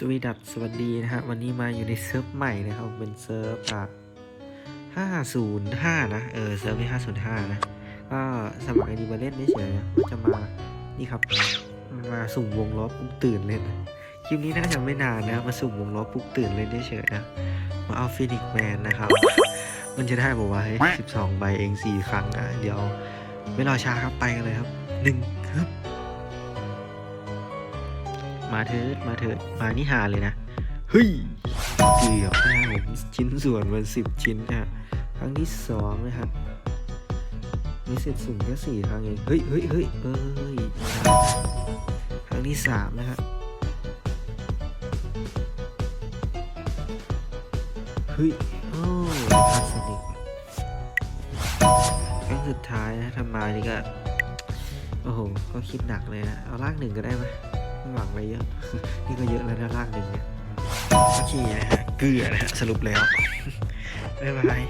สวีดัสสวัสดีนะฮะวันนี้มาอยู่ในเซิร์ฟใหม่นะครับเป็นเซิร์ฟอะ505นะเออเซิร์ฟที่505นะก็สมัครไอดีมาเล่นเฉยๆนะจะมานี่ครับมาสุ่มวงล้อปลุกตื่นเล่นนะคลิปนี้น่าจะไม่นานนะมาสุ่มวงล้อปลุกตื่นเล่นเฉยๆนะมาเอาฟินิกแมนนะครับมันจะได้บอกว่าเฮ้ย12ใบเอง4ครั้งอะเดี๋ยวไม่รอช้าครับไปกันเลยครับหนึ่งครับ มาเถิดมาเถิดมานี่หาเลยนะเฮ้ยเกือบนะผมชิ้นส่วนมันสิบชิ้นนะครั้งที่สองนะครับมีเสร็จสุ่มแค่สี่ครั้งเองเฮ้ยเฮ้ยเฮ้ยเอ้ยครั้งที่สามนะฮะเฮ้ยโอ้พลาสติกครั้งสุดท้ายนะทำมานี่ก็โอ้โหก็คิดหนักเลยนะเอาลากหนึ่งก็ได้ไหม ข้างหวังไปเยอะ นี่ก็เยอะแล้วนะลากหนึ่งเนี่ยโอเคนะฮะเกลือนะฮะสรุปแล้วบ๊ายบาย